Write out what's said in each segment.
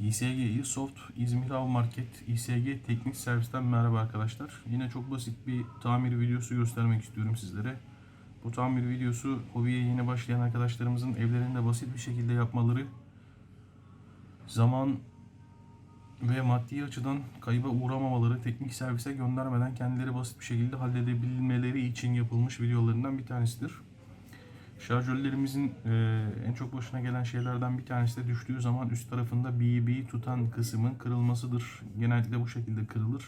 İSG Soft İzmir Av Market İSG Teknik Servis'ten merhaba arkadaşlar. Yine çok basit bir tamir videosu göstermek istiyorum sizlere. Bu tamir videosu hobiye yeni başlayan arkadaşlarımızın evlerinde basit bir şekilde yapmaları, zaman ve maddi açıdan kayıba uğramamaları, teknik servise göndermeden kendileri basit bir şekilde halledebilmeleri için yapılmış videolarından bir tanesidir. Şarjörlerimizin e, en çok başına gelen şeylerden bir tanesi de düştüğü zaman üst tarafında BB tutan kısmın kırılmasıdır. Genellikle bu şekilde kırılır.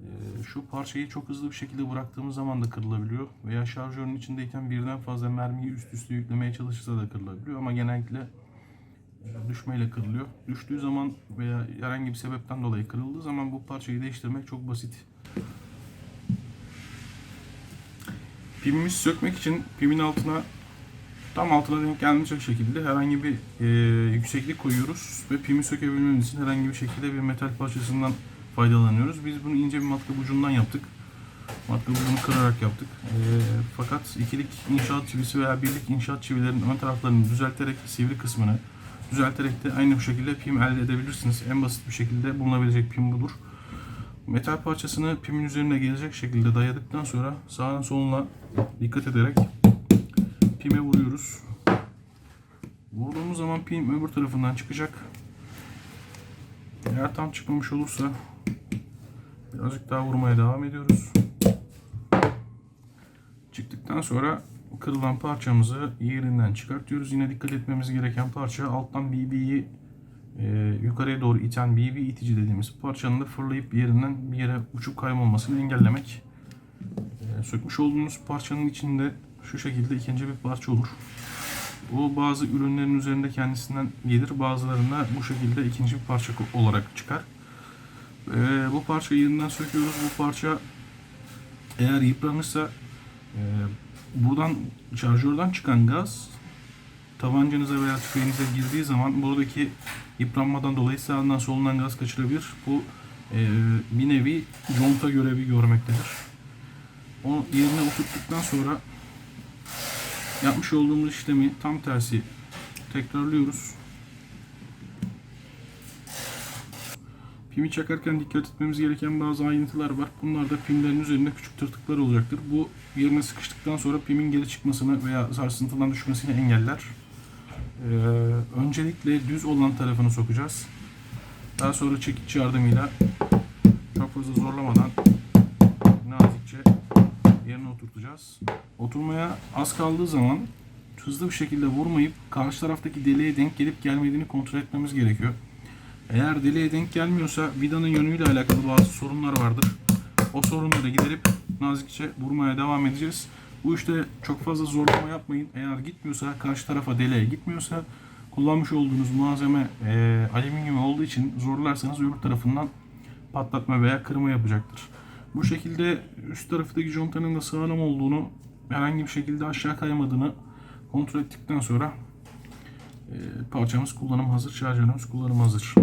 E, şu parçayı çok hızlı bir şekilde bıraktığımız zaman da kırılabiliyor. Veya şarjörün içindeyken birden fazla mermiyi üst üste yüklemeye çalışırsa da kırılabiliyor. Ama genellikle e, düşmeyle kırılıyor. Düştüğü zaman veya herhangi bir sebepten dolayı kırıldığı zaman bu parçayı değiştirmek çok basit. Pimimizi sökmek için pimin altına tam altına denk gelmeyecek şekilde herhangi bir e, yükseklik koyuyoruz ve pimi sökebilmemiz için herhangi bir şekilde bir metal parçasından faydalanıyoruz. Biz bunu ince bir matkap ucundan yaptık. Matkap ucunu kırarak yaptık. E, fakat ikilik inşaat çivisi veya birlik inşaat çivilerinin ön taraflarını düzelterek sivri kısmını düzelterek de aynı bu şekilde pim elde edebilirsiniz. En basit bir şekilde bulunabilecek pim budur. Metal parçasını pimin üzerine gelecek şekilde dayadıktan sonra sağına soluna dikkat ederek pime vuruyoruz. Vurduğumuz zaman pim öbür tarafından çıkacak. Eğer tam çıkmamış olursa birazcık daha vurmaya devam ediyoruz. Çıktıktan sonra kırılan parçamızı yerinden çıkartıyoruz. Yine dikkat etmemiz gereken parça alttan BB'yi e, yukarıya doğru iten BB itici dediğimiz parçanın da fırlayıp yerinden bir yere uçup kaybolmasını engellemek. E, sökmüş olduğumuz parçanın içinde şu şekilde ikinci bir parça olur. Bu bazı ürünlerin üzerinde kendisinden gelir. Bazılarında bu şekilde ikinci bir parça olarak çıkar. E, bu parçayı yerinden söküyoruz. Bu parça eğer yıpranırsa e, buradan şarjörden çıkan gaz tabancanıza veya tüfeğinize girdiği zaman buradaki yıpranmadan dolayı sağından solundan gaz kaçırabilir. Bu e, bir nevi conta görevi görmektedir. Onu yerine oturttuktan sonra yapmış olduğumuz işlemi tam tersi tekrarlıyoruz. Pimi çakarken dikkat etmemiz gereken bazı ayrıntılar var. Bunlar da pimlerin üzerinde küçük tırtıklar olacaktır. Bu yerine sıkıştıktan sonra pimin geri çıkmasını veya sarsıntıdan düşmesini engeller. Ee, öncelikle düz olan tarafını sokacağız. Daha sonra çekiç yardımıyla çok fazla zorlamadan nazikçe oturtacağız. Oturmaya az kaldığı zaman hızlı bir şekilde vurmayıp karşı taraftaki deliğe denk gelip gelmediğini kontrol etmemiz gerekiyor. Eğer deliğe denk gelmiyorsa vidanın yönüyle alakalı bazı sorunlar vardır. O sorunları giderip nazikçe vurmaya devam edeceğiz. Bu işte çok fazla zorlama yapmayın. Eğer gitmiyorsa, karşı tarafa deliğe gitmiyorsa kullanmış olduğunuz malzeme e, alüminyum olduğu için zorlarsanız öbür tarafından patlatma veya kırma yapacaktır. Bu şekilde üst taraftaki contanın da sağlam olduğunu, herhangi bir şekilde aşağı kaymadığını kontrol ettikten sonra e, parçamız kullanım hazır, şarjörümüz kullanım hazır.